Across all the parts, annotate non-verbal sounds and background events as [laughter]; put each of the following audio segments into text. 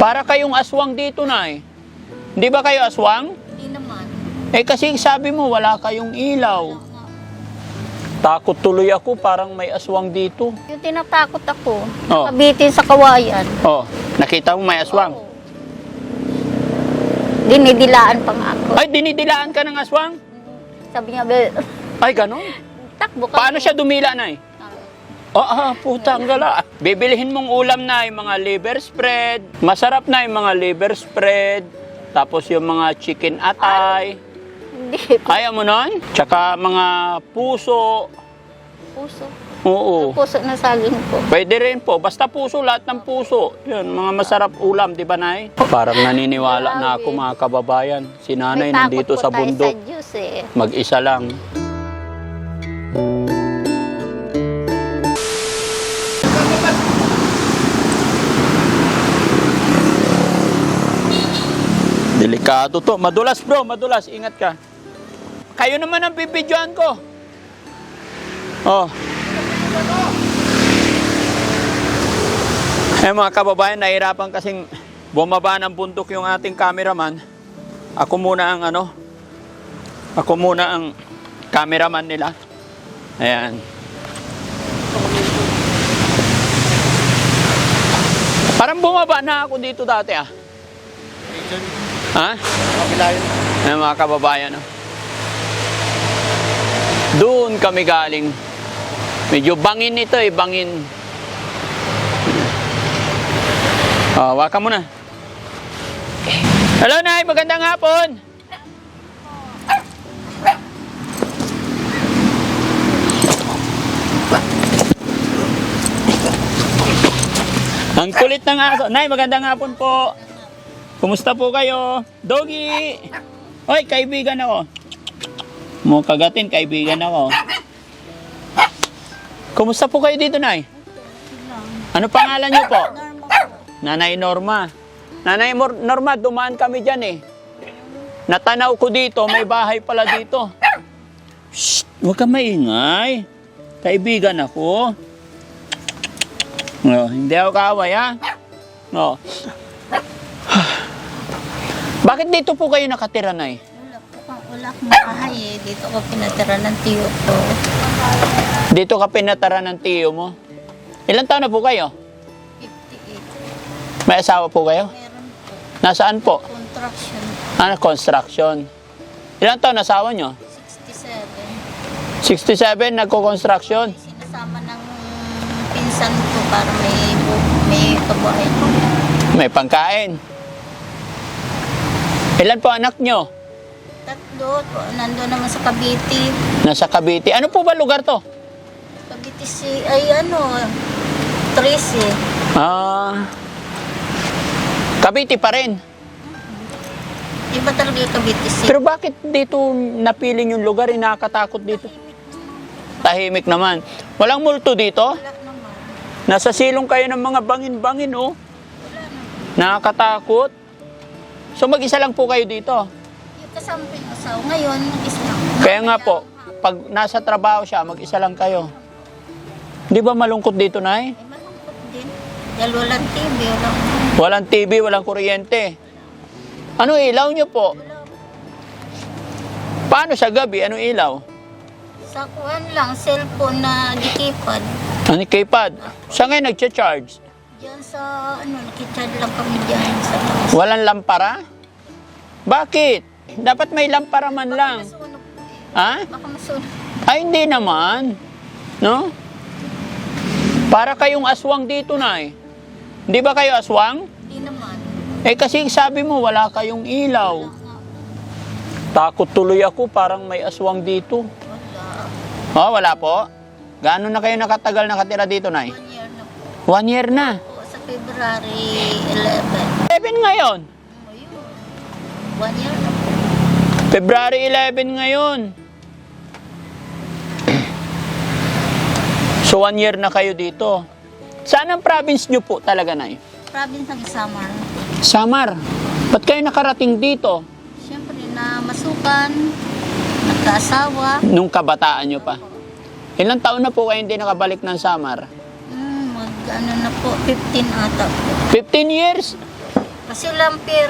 Para kayong aswang dito na eh. Hindi ba kayo aswang? Hindi naman. Eh kasi sabi mo wala kayong ilaw. Takot tuloy ako, parang may aswang dito. Yung tinatakot ako, Oh. kabitin sa kawayan. Oh, nakita mo may aswang. Oo. Dinidilaan pa nga ako. Ay, dinidilaan ka ng aswang? Sabi niya, "Bel, Ay, ganon. takbo ka. Paano siya dumila na eh? Ah, puta, ang gala. Bibilihin mong ulam na yung mga liver spread. Masarap na yung mga liver spread. Tapos yung mga chicken atay. Hindi. Ayaw mo nun? Tsaka mga puso. Puso. Oo. Puso na saging po. Pwede rin po. Basta puso, lahat ng puso. Yun, mga masarap ulam, di ba, Nay? Parang naniniwala na ako, mga kababayan. Si nanay May takot nandito po sa tayo bundok. sa Diyos eh. Mag-isa lang. Delikado to. Madulas bro, madulas. Ingat ka. Kayo naman ang bibidyoan ko. Oh. Eh mga kababayan, nahirapan kasing bumaba ng bundok yung ating cameraman. Ako muna ang ano, ako muna ang cameraman nila. Ayan. Parang bumaba na ako dito dati ah. Ha? Ayan mga kababayan. Oh. Doon kami galing. Medyo bangin ito eh, bangin. Oh, waka mo na. Hello, Nay. Magandang hapon. Ang kulit ng aso. Nay, magandang hapon po. Kumusta po kayo? Doggy! Hoy, kaibigan ako. Mo kagatin, kaibigan ako. Kumusta po kayo dito, Nay? Ano pangalan niyo po? Nanay Norma. Nanay Norma, dumaan kami dyan eh. Natanaw ko dito, may bahay pala dito. Shh! Huwag ka maingay. Kaibigan ako. No, hindi ako kaaway ha. No. Bakit dito po kayo nakatira, Nay? Wala po kang wala akong bahay eh. Dito ko pinatira ng tiyo ko. Dito ka pinatara ng tiyo mo. Ilan taon na po kayo? 58. May asawa po kayo? Meron po. Nasaan po? Contraction. Ano, construction. Ilan taon na asawa nyo? 67. 67, nagko-construction. Sinasama ng pinsan ko para may may kabuhay. May pangkain. Ilan po anak nyo? Tatlo, nandun naman sa Cavite. Nasa Cavite. Ano po ba lugar to? Cavite si, ay ano, Tracy. Ah, Cavite pa rin. Iba talaga yung Cavite si. Pero bakit dito napiling yung lugar? Eh, nakakatakot dito. Tahimik naman. Walang multo dito? Wala naman. Nasa silong kayo ng mga bangin-bangin, oh. Nakakatakot. So mag-isa lang po kayo dito. Kasama ko yung asawa. Ngayon, isla. Kaya nga po, pag nasa trabaho siya, mag-isa lang kayo. Di ba malungkot dito, Nay? Ay, malungkot din. Dahil walang TV, walang... Walang TV, walang kuryente. Ano ilaw nyo po? Paano sa gabi? Ano ilaw? Sa kuhan lang, cellphone na dikipad. Ano keypad? Siya ngayon nagcha-charge. Diyan sa, ano, nakicharge lang kami diyan sa taas. Walang lampara? Bakit? Dapat may lampara man lang. Masunog. Ha? Baka masunog. Ay, hindi naman. No? Para kayong aswang dito na eh. Hindi ba kayo aswang? Hindi naman. Eh kasi sabi mo wala kayong ilaw. Wala. Takot tuloy ako, parang may aswang dito. Wala. Oh, wala po? Gaano na kayo nakatagal nakatira dito, Nay? One year na po. One year na. February 11. Seven ngayon. Ayun. One year na po. February 11 ngayon. So one year na kayo dito. Saan ang province nyo po talaga, Nay? Province ng Samar. Samar. Ba't kayo nakarating dito? Siyempre na masukan, nagkaasawa. Nung kabataan nyo pa. Ilang taon na po kayo hindi nakabalik ng Samar? Ano na po, 15 ata po. 15 years? Kasi lampir.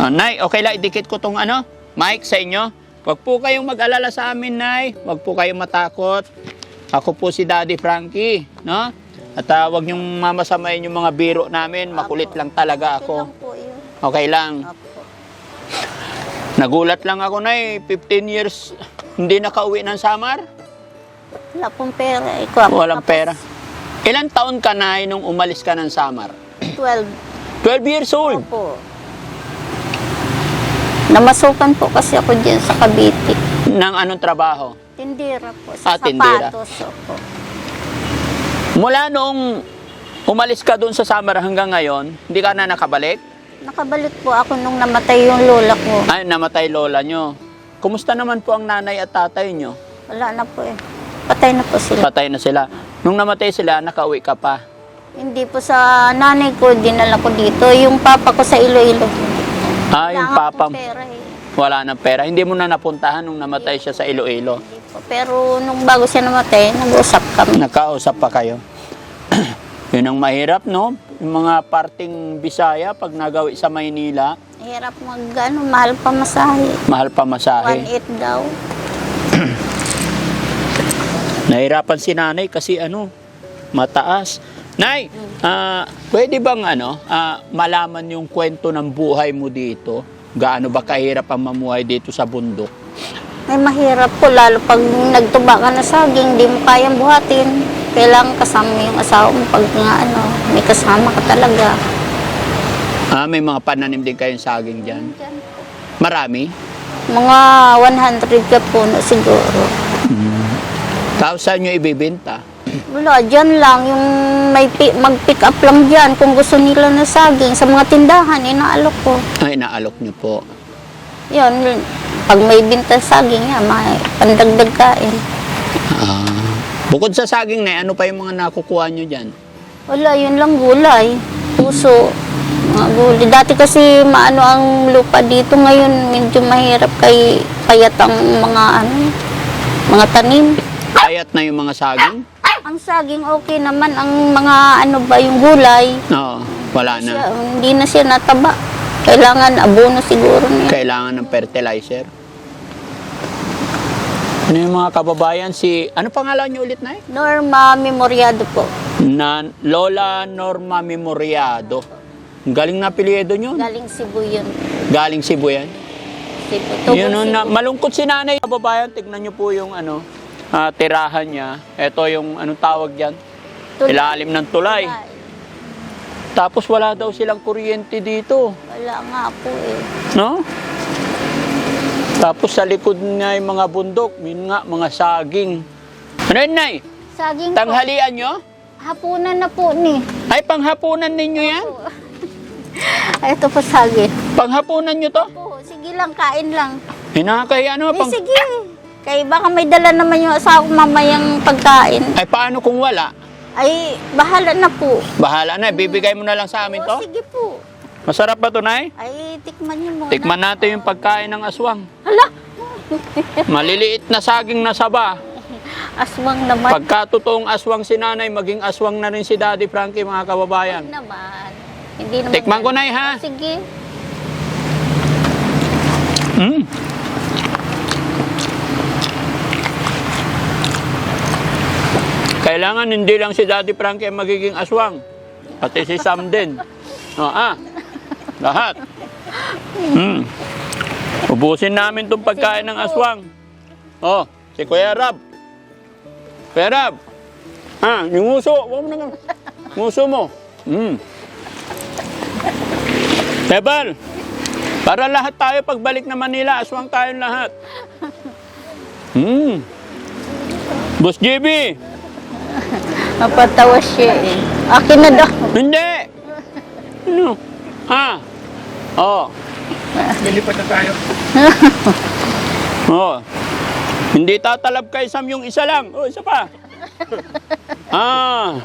Ah, Nay, okay lang, idikit ko tong ano, mic sa inyo. Huwag po kayong mag-alala sa amin, Nay. Huwag po kayong matakot. Ako po si Daddy Frankie, no? At ah, huwag niyong mamasamayin yung mga biro namin. Makulit lang talaga ako. Okay lang. Nagulat lang ako, Nay. 15 years hindi nakauwi ng Samar. Wala pong pera. Ikaw, Walang pera. Ilan taon ka, Nay, nung umalis ka ng Samar? 12 12 years old. po. Namasukan po kasi ako dyan sa Cavite. Nang anong trabaho? Tindira po. Sa Ah, tindira. sapatos. Opo. Mula noong umalis ka doon sa Samar hanggang ngayon, hindi ka na nakabalik? Nakabalik po ako nung namatay yung lola ko. Ay, namatay lola nyo. Kumusta naman po ang nanay at tatay nyo? Wala na po eh. Patay na po sila. Patay na sila. Nung namatay sila, nakauwi ka pa. Hindi po sa nanay ko, dinala ko dito. Yung papa ko sa Iloilo. Ah, yung nga papa pong pera eh. wala ng pera. Hindi mo na napuntahan nung namatay siya sa Iloilo. Hindi po. Pero nung bago siya namatay, nag-usap kami. Nakausap pa kayo. [clears throat] Yun ang mahirap, no? Yung mga parting Bisaya, pag nagawi sa Maynila, Hirap mag, ano, mahal pa masahe. mahal pa masahe. 1.8 daw. [clears throat] Nahirapan si nanay kasi ano, mataas. Nay, ah, pwede bang ano, ah, malaman yung kwento ng buhay mo dito? Gaano ba kahirap ang mamuhay dito sa bundok? Ay mahirap po, lalo pag nagtuba ka na saging, di mo kayang buhatin. Kailangan kasama yung asawa mo pag nga ano, may kasama ka talaga. Ah, may mga pananim din kayong saging dyan. Marami? Mga 100 ka puno siguro. Tapos saan nyo ibibenta? Wala, dyan lang. Yung may pi- mag-pick up lang dyan. Kung gusto nila na saging, sa mga tindahan, inaalok ko. Ay, naalok nyo po. Yun, pag may binta saging, yan, may pandagdag kain. Ah, bukod sa saging na, ano pa yung mga nakukuha nyo dyan? Wala, yun lang gulay. Puso. Mga gulay. Dati kasi maano ang lupa dito. Ngayon, medyo mahirap kay payat ang mga ano, mga tanim. Ayat na yung mga saging? Ang saging okay naman. Ang mga ano ba, yung gulay, Oo, wala na. siya, hindi na siya nataba. Kailangan abono siguro niya. Kailangan ng fertilizer. Ano yung mga kababayan? Si, ano pangalan nyo ulit na Norma Memoriado po. na Lola Norma Memoriado. Ang Galing na apelyido nyo. Galing Cebu yun. Galing Cebu yan. Cebu. Tugong Yun, oh, na, Cebu. malungkot si nanay. Kababayan, tignan nyo po yung ano, ah, tirahan niya. Ito yung anong tawag yan? Tulay. Ilalim ng tulay. Tapos wala daw silang kuryente dito. Wala nga po eh. No? Tapos sa likod nga yung mga bundok, yun nga, mga saging. Ano yun, Nay? Saging po. Tanghalian nyo? Hapunan na po ni. Ay, panghapunan ninyo yan? Ay, [laughs] ito po saging. Panghapunan nyo to? Po, sige lang, kain lang. Hinakay ano? Eh, Pang... sige. Kaya baka may dala naman yung asawa ko mamayang pagkain. Ay, paano kung wala? Ay, bahala na po. Bahala na, bibigay mo na lang sa amin to. sige po. Masarap ba to, Nay? Ay, tikman niyo muna. Tikman natin yung pagkain ng aswang. Hala, Maliliit na saging na saba. [laughs] aswang naman. Pagka totoong aswang si nanay, maging aswang na rin si Daddy Frankie, mga kababayan. naman. Hindi naman. Tikman ko, Nay, ha? O, Sige. Mm. Kailangan hindi lang si Daddy Frankie ang magiging aswang. Pati si Sam din. O, ah, lahat. Mm. Ubusin namin itong pagkain ng aswang. Oh, si Kuya Rab. Kuya Rab. Ah, yung nguso. Huwag mo na. Nguso mo. Mm. Tebal. Para lahat tayo pagbalik na Manila, aswang tayong lahat. Hmm. Boss JB, Mapatawa siya eh. Akin na daw. hindi. Ano? Ha? Oh. Lilipat na tayo. [laughs] Oh. Hindi tatalab kay Sam yung isa lang. Oh, isa pa. [laughs] Ah.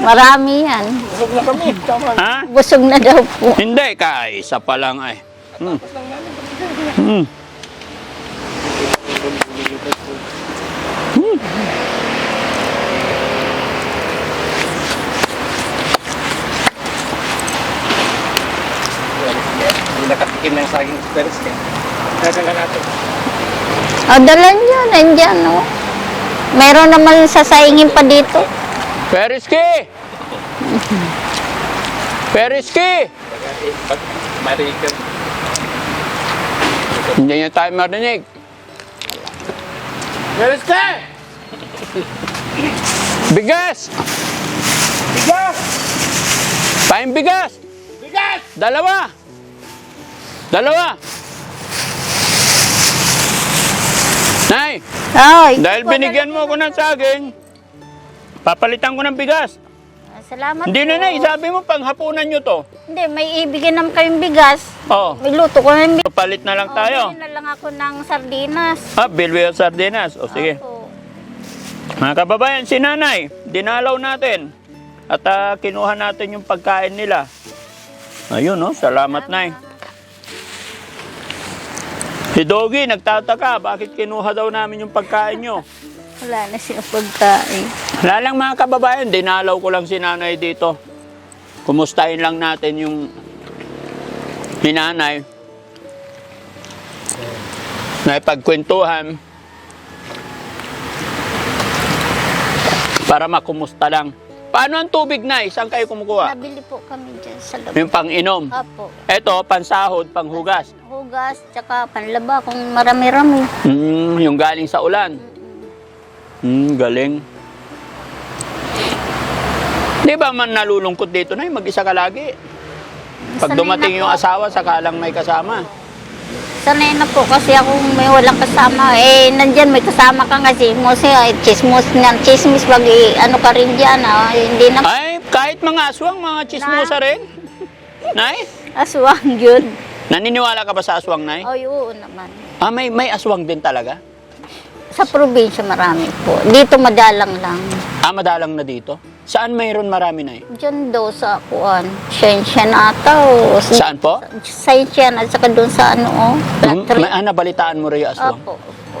Marami yan. Busog na kami. Tama. Ha? Busog na daw po. Hindi, kay isa pa lang ay. Hmm. Hmm. Tikim ng saging peres ka. Dadala natin. O, dala nyo, nandyan, no? Meron naman sasaingin pa dito. Periski! Periski! Pag marikan. Hindi niya tayo marinig. Periski! Bigas! Bigas! Paing bigas! Bigas! Dalawa! Dalawa! Nay, Ay, dahil binigyan mo ako ng saging, papalitan ko ng bigas. Salamat Hindi po. na nay, sabi mo panghapunan nyo to. Hindi, may ibigin naman kayong bigas. Oh, May luto ko na yung palit na lang tayo. Oh, na lang ako ng sardinas. Ah, Bilwell Sardinas. O sige. Opo. Mga kababayan, si nanay, dinalaw natin. At ah, kinuha natin yung pagkain nila. Ayun, no? Salamat, nay. Si Doggy, nagtataka, bakit kinuha daw namin yung pagkain nyo? Wala na siya pagkain. Wala lang mga kababayan, dinalaw ko lang si nanay dito. Kumustahin lang natin yung minanay. Na ipagkwentuhan. Para makumusta lang. Paano ang tubig na? Saan kayo kumukuha? Nabili po kami dyan sa loob. Yung pang-inom. Apo. Eto, pansahod, panghugas. Hugas, tsaka panlaba kung marami-rami. Mm, yung galing sa ulan. Mm, galing. Di ba man nalulungkot dito na mag-isa ka lagi? Pag Sanay dumating yung asawa, saka lang may kasama. Sanay na po kasi ako may walang kasama. Eh, nandyan may kasama ka kasi. Mose, ay, chismos niyan. Chismis, pag ano ka rin dyan, ah. Hindi na Ay, kahit mga aswang, mga chismosa rin. Nay, aswang yun. naniniwala ka ba sa aswang, Nay? Ay, oo naman. Ah, may, may aswang din talaga? Sa probinsya marami po. Dito madalang lang. Ah, madalang na dito? Saan mayroon marami, Nay? Diyan daw sa kuan. Siyensya na ata o. Saan po? Siyensya na. At saka doon sa ano o. Hmm, may, ah, nabalitaan mo rin aswang? Opo. opo.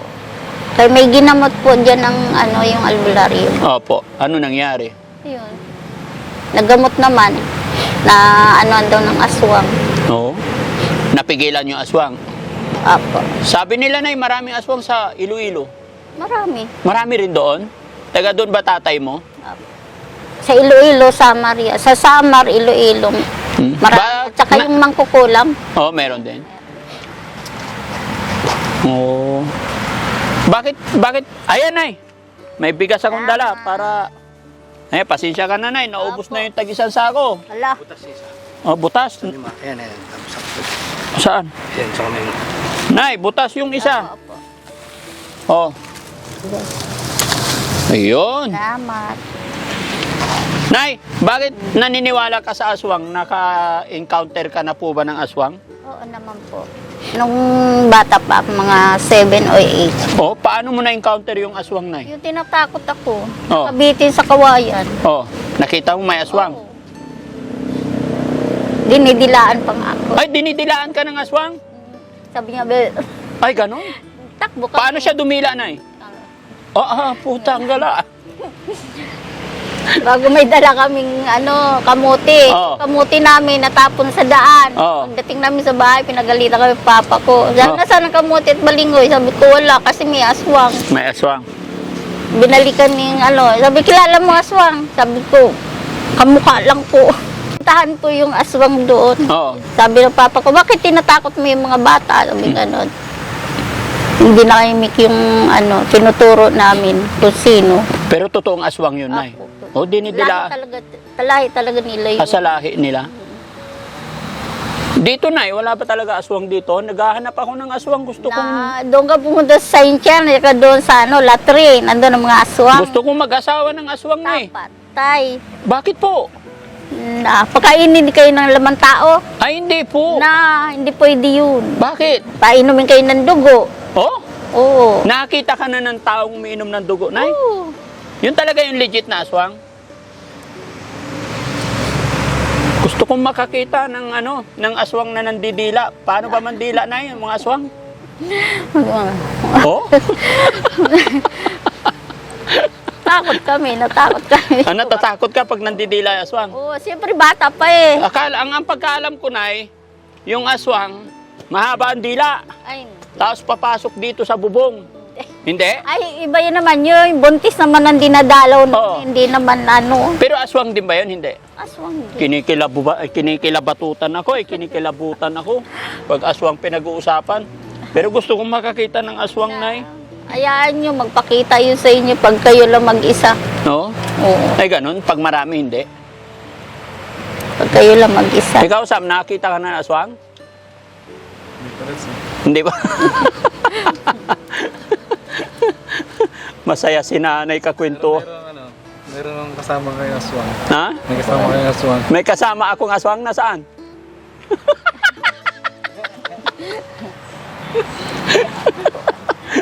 Kaya may ginamot po dyan ng ano yung albularyo. Opo. Ano nangyari? Yun. Nagamot naman na ano daw ng aswang. Oo. Napigilan yung aswang. Apo. Sabi nila, Nay, maraming aswang sa Iloilo. Marami. Marami rin doon? Taga doon ba tatay mo? Sa Iloilo, Samaria. Sa Samar, Iloilo. Hmm. Marami. Ba- At saka ma- yung mangkukulam. Oo, meron din. Oo. Bakit, bakit, ayan ay, may bigas akong dala para, eh, pasensya ka na nay, naubos Opo. na yung tag-isang sako. Hala. Oh, butas. Ayan, ayan. Sakto. Saan? Ayan, sa kamay. Nay, butas yung isa. Opo. Oh. Ayun. Salamat. Nay, bakit naniniwala ka sa aswang? Naka-encounter ka na po ba ng aswang? Oo naman po. Nung bata pa, mga 7 o 8. Oh, paano mo na-encounter yung aswang, Nay? Yung tinatakot ako. Oh. Kabitin sa kawayan. Oh, nakita mo may aswang. Oo. Dinidilaan pa nga ako. Ay, dinidilaan ka ng aswang? Sabi niya, "Be, Ay, ganun. takbo ka. Paano siya dumila, Nay? Oh, ah, putang gala. [laughs] Bago may dala kaming ano, kamuti. Oo. Kamuti namin natapon sa daan. Oo. Pagdating namin sa bahay, pinagalitan kami ng papa ko. Sabi, Oo. nasaan ang kamuti at balingoy? Sabi ko, wala kasi may aswang. May aswang. Binalikan ni ano, sabi, kilala mo aswang? Sabi ko, kamukha lang po. Tahan po yung aswang doon. Oo. Sabi ng papa ko, bakit tinatakot mo yung mga bata? Sabi Hmm. ganon. Hindi nakahimik yung ano, tinuturo namin kung sino. Pero totoong aswang yun, Nay. Apo. O, Lahi dinidila. talaga, talahi talaga nila yun. Kasalahi nila. Dito, Nay, wala ba talaga aswang dito? Naghahanap ako ng aswang. Gusto kong, na doon ka pumunta sa Saint-Chan, ka doon sa ano, latrine, nandun ang mga aswang. gusto kong mag-asawa ng aswang, Nay. Patay. Bakit po? Na, pakainin kayo ng lamang tao. Ay, hindi po. Na, hindi pwede yun. Bakit? Painumin kayo ng dugo. Oh, Oo. nakita ka na ng taong umiinom ng dugo, Nay? Oo. Yun talaga yung legit na aswang? Gusto kong makakita ng ano, ng aswang na nandidila. Paano ba mandila na yung mga aswang? Oh? [laughs] Takot kami, natakot kami. Ah, natatakot ka pag nandidila yung aswang? Oo, siyempre bata pa eh. Akala, ang, ang pagkaalam ko na yung aswang, Mahaba ang dila. Ay, Tapos papasok dito sa bubong. Hindi? ay, iba yun naman yun. Buntis naman ang dinadalaw. nun. Oo. Hindi naman ano. Pero aswang din ba yun? Hindi. Aswang din. Kinikilabu ba, kinikilabatutan ako eh, kinikilabutan ako. Pag aswang pinag-uusapan. Pero gusto kong makakita ng aswang na eh. Hayaan nyo, magpakita yun sa inyo pag kayo lang mag-isa. No? Oo. Ay ganun, pag marami hindi. Pag kayo lang mag-isa. Ikaw Sam, nakakita ka na ng aswang? Hindi ba? [laughs] [laughs] Masaya si nanay kakwento. Meron ano, meron ng kasama kayo aswang. Ha? May kasama kayo aswang. May kasama akong aswang nasaan?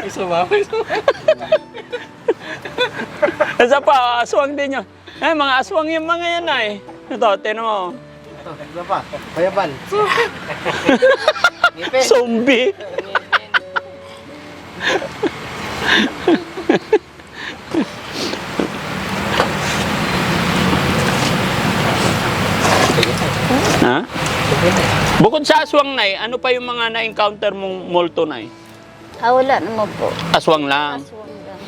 Isa ba? Isa ba? Isa pa, aswang din yun. Eh, mga aswang yung mga yan ay. Ito, tinan mo. Isa pa. Payaban. [laughs] Zombie. [laughs] ha? Bukod sa aswang na ano pa yung mga na-encounter mong multo na Ah, wala naman po. Aswang lang. Aswang lang.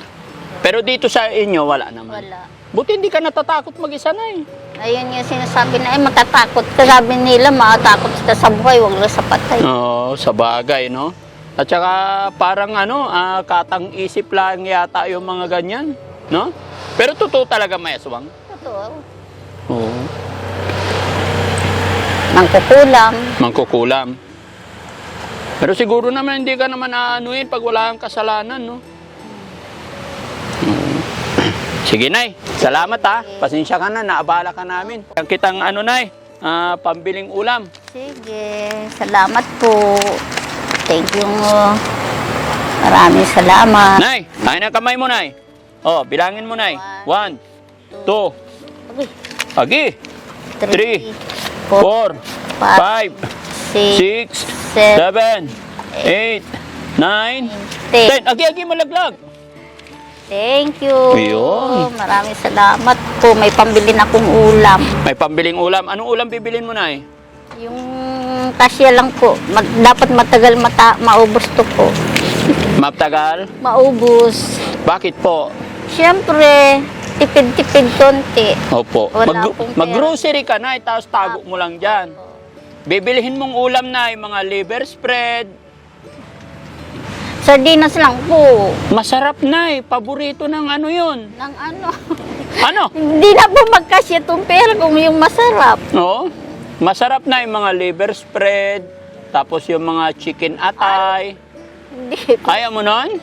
Pero dito sa inyo, wala naman. Wala. Buti hindi ka natatakot mag-isa na Ayun yung sinasabi na, eh, matatakot ka. Sabi nila, matatakot ka sa buhay, wag lang sa patay. Oo, sa bagay, no? At saka parang ano, ah, katang isip lang yata yung mga ganyan, no? Pero totoo talaga may aswang. Totoo. Oo. Nangkukulam. Mangkukulam. Pero siguro naman hindi ka naman aanuin pag wala kang kasalanan, no? [clears throat] Sige, Nay. Salamat, ha. Pasensya ka na, naabala ka namin. Ang kitang ano, Nay, ah, pambiling ulam. Sige, salamat po. Thank you. Maraming salamat. Nay, kain na kamay mo, Nay. Oh, bilangin mo, Nay. One, two, agi, Three. four, five, six, seven, eight, nine, ten. Agi, agi, malaglag. Thank you. Ayun. Maraming salamat po. May pambili na akong ulam. May pambiling ulam. Anong ulam bibilin mo, Nay? Yung kasya lang po. Mag- dapat matagal mata maubos to po. Maptagal? Maubos. Bakit po? Siyempre, tipid-tipid konti. Opo. Wala akong pera. mag-grocery ka na, tapos tago mo lang dyan. Bibilihin mong ulam na mga liver spread. Sardinas lang po. Masarap na eh. Paborito ng ano yun. Nang ano. Ano? [laughs] Hindi na po magkasya itong pera kung yung masarap. No? Masarap na yung mga liver spread. Tapos yung mga chicken atay. Hindi. Kaya mo nun?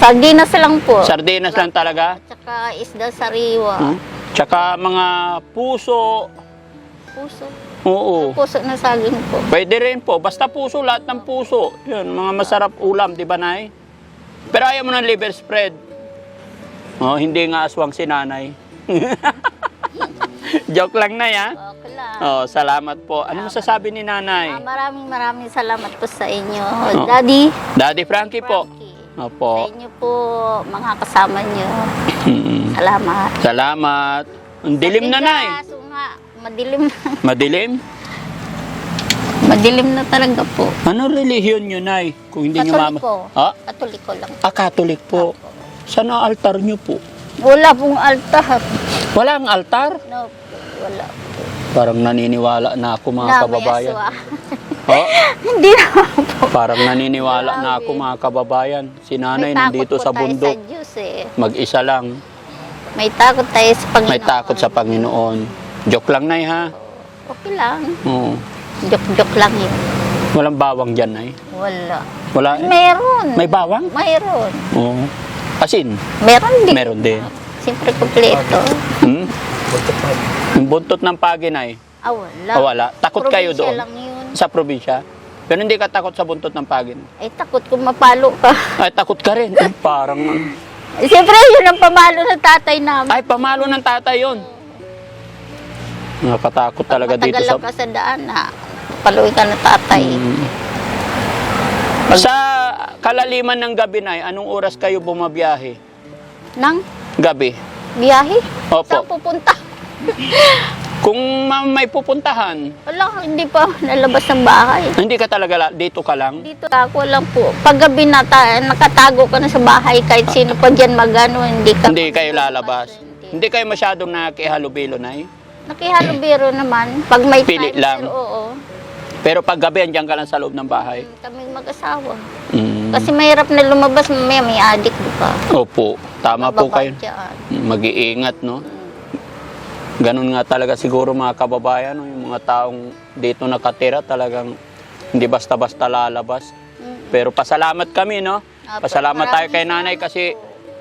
Sardinas lang po. Sardinas lang talaga. At saka isda sariwa. Hmm? Tsaka mga puso. Puso. Oo. Puso na saging po. Pwede rin po. Basta puso, lahat ng puso. Yun, mga masarap ulam, di ba, Nay? Pero ayaw mo ng liver spread. Oh, hindi nga aswang si nanay. [laughs] [laughs] Joke lang na ya. Okay lang. Oh, salamat po. Ano masasabi ni Ah, nanay? maraming maraming salamat po sa inyo. Oh. Daddy. Daddy Frankie po. Frankie. Sa Opo. inyo po, mga kasama nyo. Salamat. Salamat. Ang dilim na, Nay. Madilim na. [laughs] Madilim? madilim na talaga po. Ano relihiyon nyo, Nay? Kung hindi nyo mama... Katoliko. Ah? Katoliko lang. Ah, Catholic po. Saan ang altar nyo po? Wala pong altar. Wala ang altar? No, wala. Parang naniniwala na ako mga Na, may kababayan. aswa. Oh, [laughs] Hindi na po. parang naniniwala na ako mga kababayan. Si nanay May nandito sa bundok. sa Diyos eh. Mag-isa lang. May takot tayo sa Panginoon. May takot sa Panginoon. Joke lang, Nay, ha? Okay lang. Oo. Joke-joke lang yun. Walang bawang dyan, Nay. Wala. Wala. Meron. May bawang? Mayroon. Oo. Asin? Meron din. Meron din. Siyempre kompleto. Hmm? Yung buntot ng pagi, Nay. Ah, wala. Ah, wala. Takot kayo Probinsya doon? lang yun. Sa probinsya? Pero hindi ka takot sa buntot ng pagin. Ay, takot kung mapalo ka. Ay, takot ka rin. Ay, parang... Eh, Siyempre, yun ang pamalo ng tatay namin. Ay, pamalo ng tatay yon. Nakatakot talaga dito Matagal sa... lang ka sa daan, ha? Paluin ka ng tatay. Mm. Sa kalaliman ng gabi na, anong oras kayo bumabiyahe? Nang Gabi? biyahe? Opo. Saan pupunta? [laughs] Kung ma- may pupuntahan, Wala, hindi pa nalabas ng bahay. hindi ka talaga la- dito ka lang. Dito ako lang po. Paggabi na ta, nakatago ka na sa bahay kahit sino pa dyan magano, hindi ka. Hindi kayo lalabas. Hindi. Hindi kayo masyadong nakihalubilo na Nakihalubiro naman. Pag may Pili time, lang. sir, oo. Pero pag gabi, andyan ka lang sa loob ng bahay. Kami mag-asawa. Mm. Kasi mahirap na lumabas, mamaya may adik, di ba? Opo, tama po kayo. Mag-iingat, no? Ganun nga talaga siguro mga kababayan, no? yung mga taong dito nakatira talagang hindi basta-basta lalabas. Pero pasalamat kami, no? Apo, Pasalamat tayo kay nanay kasi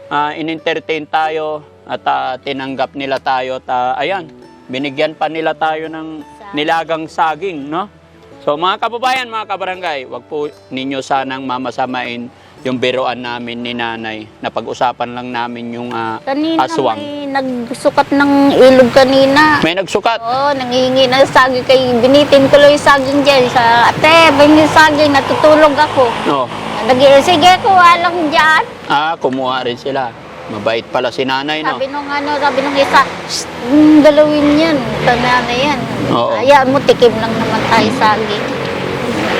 ah, in-entertain tayo at ah, tinanggap nila tayo. At ah, ayan, binigyan pa nila tayo ng nilagang saging, no? So mga kababayan, mga kabarangay, wag po ninyo sanang mamasamain yung biroan namin ni nanay. Napag-usapan lang namin yung ah, Kanina aswang. may nagsukat ng ilog kanina. May nagsukat. Oo, nangihingi ng saging kay binitin ko lang yung saging dyan. Sa ate, may saging, natutulog ako. No. nag sige, kuha lang dyan. Ah, kumuha rin sila. Mabait pala si nanay, no? Sabi nung ano, sabi nung isa, "Shh, hmm, galawin yan. Tanda na yan. Oo. Hayaan mo, tikim lang naman tayo saging.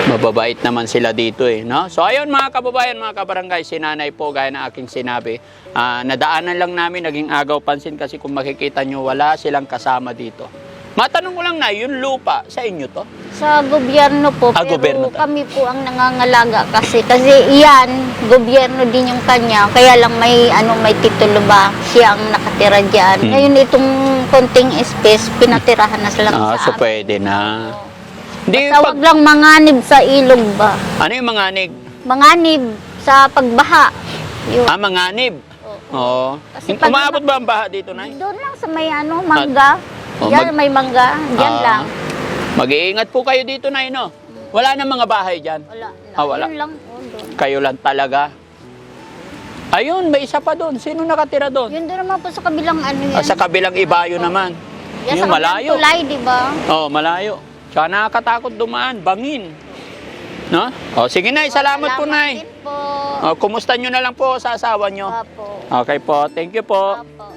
Mababait naman sila dito eh, no? So ayun mga kababayan, mga kabarangay, si nanay po, gaya na aking sinabi, ah, nadaanan lang namin, naging agaw pansin kasi kung makikita nyo, wala silang kasama dito. Matanong ko lang na, yung lupa, sa inyo to? Sa gobyerno po, Ah, pero gobyerno to. kami po ang nangangalaga kasi. Kasi iyan, gobyerno din yung kanya. Kaya lang may, ano, may titulo ba siya ang nakatira dyan. Hmm. Ngayon itong konting space, pinatirahan na sila Ah, sa so amin. pwede na. Hindi, Basta pag, lang manganib sa ilog ba? ano yung manganib? Manganib sa pagbaha. Yun. Ah, manganib. Oo. Kasi pag- Umaabot ba ang baha dito, Nay? Doon lang sa may ano, mangga. Oh, Diyan mag- may mangga. Diyan Ah, lang. Mag-iingat po kayo dito, Nay, no? Wala na mga bahay dyan. Wala. na. Ah, wala. Yun lang. Oh, doon. Kayo lang talaga. Ayun, may isa pa doon. Sino nakatira doon? Yun doon naman po sa kabilang ano yan. Ah, sa kabilang ibayo naman. Yan Yung kabilang malayo. tulay, di ba? Oh, malayo. Tsaka nakakatakot dumaan, bangin. No? Oh, sige na, salamat po, Nay. din po. Oh, kumusta nyo na lang po sa asawa nyo? Apo. Okay po, thank you po. Apo.